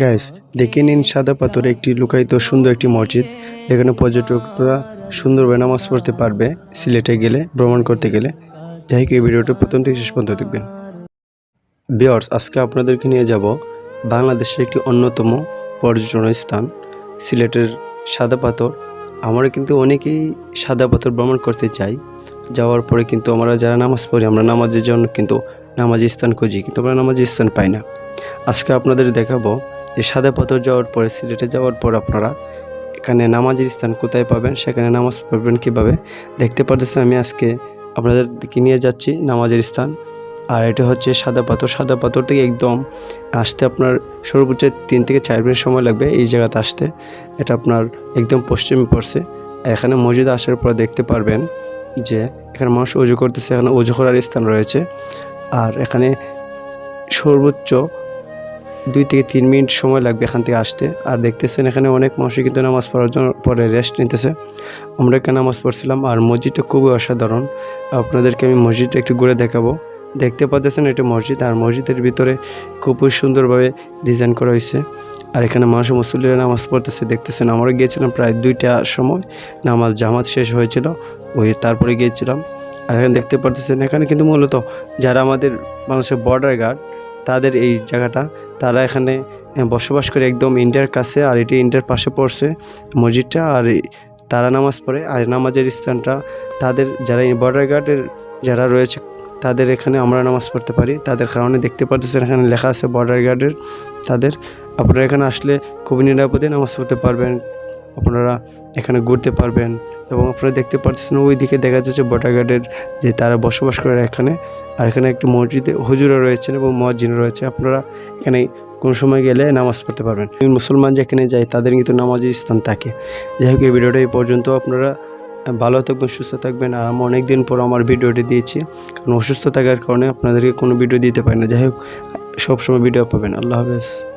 Gas দেখে নিন সাদা পাথরে একটি লুকায়িত সুন্দর একটি মসজিদ, যেখানে পর্যটকরা সুন্দরভাবে নামাজ পড়তে পারবে, সিলেটে গেলে, ভ্রমণ করতে গেলে। যাই এই ভিডিওটা প্রথম থেকে শেষ পর্যন্ত দেখবেন। বিয়ার্স আজকে আপনাদেরকে নিয়ে যাব বাংলাদেশের একটি অন্যতম পর্যটন স্থান, সিলেটের সাদা পাথর। আমরা কিন্তু অনেকেই সাদা পাথর ভ্রমণ করতে চাই। যাওয়ার পরে কিন্তু আমরা যারা নামাজ পড়ি, আমরা নামাজের জন্য কিন্তু নামাজি স্থান খুঁজি, কিন্তু আমরা নামাজি স্থান পাই না। আজকে আপনাদের দেখাবো যে সাদা পাথর যাওয়ার পরে সিলেটে যাওয়ার পর আপনারা এখানে নামাজের স্থান কোথায় পাবেন, সেখানে নামাজ পড়বেন কীভাবে দেখতে পারতেছেন, আমি আজকে আপনাদের আপনাদেরকে নিয়ে যাচ্ছি নামাজের স্থান। আর এটা হচ্ছে সাদা পাথর। সাদা পাথর থেকে একদম আসতে আপনার সর্বোচ্চ তিন থেকে চার মিনিট সময় লাগবে এই জায়গাতে আসতে। এটা আপনার একদম পশ্চিমে পড়ছে। এখানে মসজিদে আসার পর দেখতে পারবেন যে এখানে মানুষ অজু করতেছে, এখানে অজু করার স্থান রয়েছে। আর এখানে সর্বোচ্চ দুই থেকে তিন মিনিট সময় লাগবে এখান থেকে আসতে। আর দেখতেছেন এখানে অনেক মানুষই কিন্তু নামাজ পড়ার জন্য পরে রেস্ট নিতেছে। আমরা এখানে নামাজ পড়ছিলাম আর মসজিদটা খুবই অসাধারণ। আপনাদেরকে আমি মসজিদটা একটু ঘুরে দেখাবো। দেখতে পাচ্ছেন এটা মসজিদ, আর মসজিদের ভিতরে খুবই সুন্দরভাবে ডিজাইন করা হয়েছে। আর এখানে মানুষ মুসল্লিরা নামাজ পড়তেছে। দেখতেছেন আমরা গিয়েছিলাম প্রায় দুইটা সময়। নামাজ জামাত শেষ হয়েছিল, ওই তারপরে গিয়েছিলাম। আর এখানে দেখতে পারতেছেন এখানে কিন্তু মূলত যারা আমাদের মানুষের বর্ডার গার্ড তাদের এই জায়গাটা তারা এখানে বসবাস করে একদম ইন্ডিয়ার কাছে, আর এটি ইন্ডিয়ার পাশে পড়ছে মসজিদটা, আর তারা নামাজ পড়ে, আর নামাজের স্থানটা তাদের যারা বর্ডার গার্ডের যারা রয়েছে, তাদের এখানে আমরা নামাজ পড়তে পারি। তাদের কারণে দেখতে পাচ্ছি এখানে লেখা আছে বর্ডার গার্ডের তাদের। আপনারা এখানে আসলে খুবই নিরাপদে নামাজ পড়তে পারবেন। আপনারা এখানে ঘুরতে পারবেন এবং আপনারা দেখতে পাচ্ছেন ওই দিকে দেখা যাচ্ছে গার্ডের যে তারা বসবাস করে এখানে। আর এখানে একটি মসজিদে হুজুরা রয়েছেন এবং মসজিদ রয়েছে। আপনারা এখানে কোন সময় গেলে নামাজ পড়তে পারবেন। মুসলমান যেখানে যায়, তাদের কিন্তু নামাজের স্থান থাকে। যাই হোক, এই ভিডিওটা এই পর্যন্ত। আপনারা ভালো থাকবেন, সুস্থ থাকবেন। আর আমি অনেক দিন পর আমার ভিডিওটি দিয়েছি। কারণ অসুস্থ থাকার কারণে আপনাদেরকে কোনো ভিডিও দিতে পারি না। যাই হোক, সবসময় ভিডিও পাবেন। আল্লাহ হাফেজ।